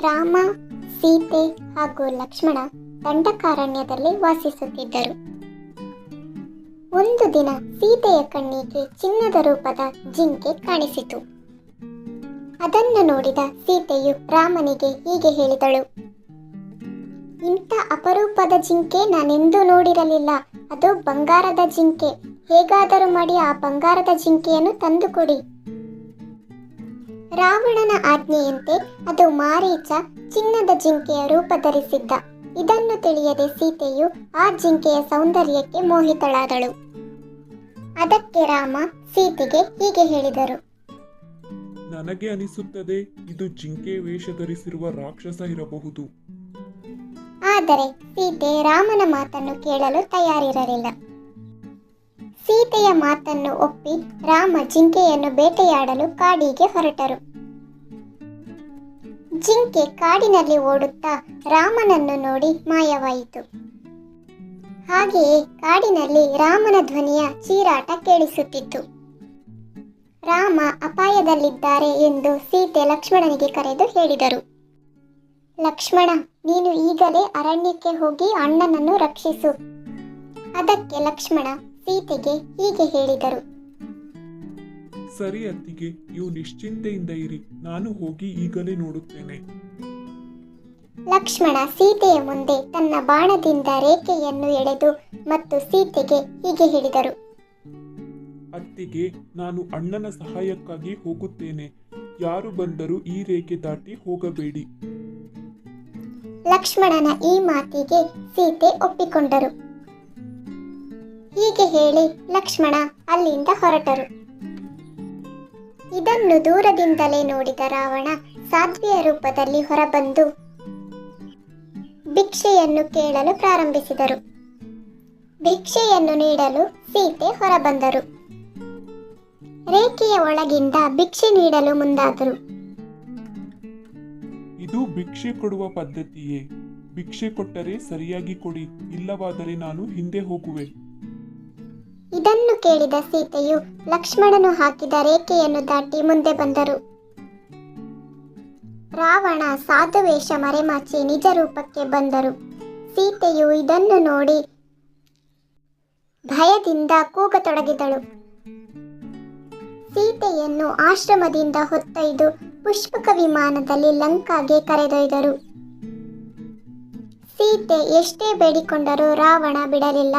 ರಾಮ, ಸೀತೆ ಹಾಗೂ ಲಕ್ಷ್ಮಣ ದಂಡಕಾರಣ್ಯದಲ್ಲಿ ವಾಸಿಸುತ್ತಿದ್ದರು. ಒಂದು ದಿನ ಸೀತೆಯ ಕಣ್ಣಿಗೆ ಚಿನ್ನದ ರೂಪದ ಜಿಂಕೆ ಕಾಣಿಸಿತು. ಅದನ್ನು ನೋಡಿದ ಸೀತೆಯು ರಾಮನಿಗೆ ಹೀಗೆ ಹೇಳಿದಳು, ಇಂಥ ಅಪರೂಪದ ಜಿಂಕೆ ನಾನೆಂದೂ ನೋಡಿರಲಿಲ್ಲ. ಅದು ಬಂಗಾರದ ಜಿಂಕೆ. ಹೇಗಾದರೂ ಮಾಡಿ ಆ ಬಂಗಾರದ ಜಿಂಕೆಯನ್ನು ತಂದುಕೊಡಿ. ರಾವಣನ ಆಜ್ಞೆಯಂತೆ ಅದು ಮಾರೀಚ ಚಿನ್ನದ ಜಿಂಕೆಯ ರೂಪ ಧರಿಸಿದ್ದ. ಇದನ್ನು ತಿಳಿಯದೆ ಸೀತೆಯು ಆ ಜಿಂಕೆಯ ಸೌಂದರ್ಯಕ್ಕೆ ಮೋಹಿತಳಾದಳು. ಅದಕ್ಕೆ ರಾಮ ಸೀತೆಗೆ ಹೀಗೆ ಹೇಳಿದರು. ನನಗೆ ಅನಿಸುತ್ತದೆ ಇದು ಜಿಂಕೆ ವೇಷ ಧರಿಸಿರುವ ರಾಕ್ಷಸ ಇರಬಹುದು. ಆದರೆ ಸೀತೆ ರಾಮನ ಮಾತನ್ನು ಕೇಳಲು ತಯಾರಿರಲಿಲ್ಲ. ಸೀತೆಯ ಮಾತನ್ನು ಒಪ್ಪಿ ರಾಮ ಜಿಂಕೆಯನ್ನು ಬೇಟೆಯಾಡಲು ಕಾಡಿಗೆ ಹೊರಟರು. ಜಿಂಕೆ ಕಾಡಿನಲ್ಲಿ ಓಡುತ್ತಾ ರಾಮನನ್ನು ನೋಡಿ ಮಾಯವಾಯಿತು. ಹಾಗೆಯೇ ಕಾಡಿನಲ್ಲಿ ರಾಮನ ಧ್ವನಿಯ ಚೀರಾಟ ಕೇಳಿಸುತ್ತಿತ್ತು. ರಾಮ ಅಪಾಯದಲ್ಲಿದ್ದಾರೆ ಎಂದು ಸೀತೆ ಲಕ್ಷ್ಮಣನಿಗೆ ಕರೆದು ಹೇಳಿದರು. ಲಕ್ಷ್ಮಣ, ನೀನು ಈಗಲೇ ಅರಣ್ಯಕ್ಕೆ ಹೋಗಿ ಅಣ್ಣನನ್ನು ರಕ್ಷಿಸು. ಅದಕ್ಕೆ ಲಕ್ಷ್ಮಣ ಸೀತೆಗೆ ಹೀಗೆ ಹೇಳಿದರು. ಸರಿ ಅತ್ತಿಗೆ ನೀವು ನಿಶ್ಚಿಂತೆಯಿಂದ ಇರಿ. ನಾನು ಹೋಗಿ ಈಗಲೇ ನೋಡುತ್ತೇನೆ. ಲಕ್ಷ್ಮಣ ಸೀತೆಯ ಮುಂದೆ ತನ್ನ ಬಾಣದಿಂದ ರೇಖೆಯನ್ನು ಎಳೆದು ಮತ್ತು ಸೀತೆಗೆ ಹೀಗೆ ಹೇಳಿದರು. ಅತ್ತಿಗೆ ನಾನು ಅಣ್ಣನ ಸಹಾಯಕ್ಕಾಗಿ ಹೋಗುತ್ತೇನೆ. ಯಾರು ಬಂದರೂ ಈ ರೇಖೆ ದಾಟಿ ಹೋಗಬೇಡಿ. ಲಕ್ಷ್ಮಣನ ಈ ಮಾತಿಗೆ ಸೀತೆ ಒಪ್ಪಿಕೊಂಡರು. ಹೀಗೆ ಹೇಳಿ ಲಕ್ಷ್ಮಣ ಅಲ್ಲಿಂದ ಹೊರಟರು. ಇದನ್ನು ದೂರದಿಂದಲೇ ನೋಡಿದ ರಾವಣ ಸಾಧ್ವಿಯ ರೂಪದಲ್ಲಿ ಹೊರಬಂದು ಭಿಕ್ಷೆಯನ್ನು ಕೇಳಲು ಪ್ರಾರಂಭಿಸಿದರು. ಭಿಕ್ಷೆಯನ್ನು ನೀಡಲು ಸೀತೆ ಹೊರಬಂದರು. ರೇಖೆಯ ಒಳಗಿಂದ ಭಿಕ್ಷೆ ನೀಡಲು ಮುಂದಾದರು. ಇದು ಭಿಕ್ಷೆ ಕೊಡುವ ಪದ್ಧತಿಯೇ. ಭಿಕ್ಷೆ ಕೊಟ್ಟರೆ ಸರಿಯಾಗಿ ಕೊಡಿ, ಇಲ್ಲವಾದರೆ ನಾನು ಹಿಂದೆ ಹೋಗುವೆ. ಇದನ್ನು ಕೇಳಿದ ಸೀತೆಯು ಲಕ್ಷ್ಮಣನು ಹಾಕಿದ ರೇಖೆಯನ್ನು ದಾಟಿ ಮುಂದೆ ಬಂದರು. ರಾವಣ ಸಾಧುವೇಷ ಮರೆಮಾಚಿ ನಿಜ ರೂಪಕ್ಕೆ ಬಂದರು. ಸೀತೆಯು ಇದನ್ನು ನೋಡಿ ಭಯದಿಂದ ಕೂಗತೊಡಗಿದಳು. ಸೀತೆಯನ್ನು ಆಶ್ರಮದಿಂದ ಹೊತ್ತೊಯ್ದು ಪುಷ್ಪಕ ವಿಮಾನದಲ್ಲಿ ಲಂಕಾಗೆ ಕರೆದೊಯ್ದರು. ಸೀತೆ ಎಷ್ಟೇ ಬೇಡಿಕೊಂಡರೂ ರಾವಣ ಬಿಡಲಿಲ್ಲ.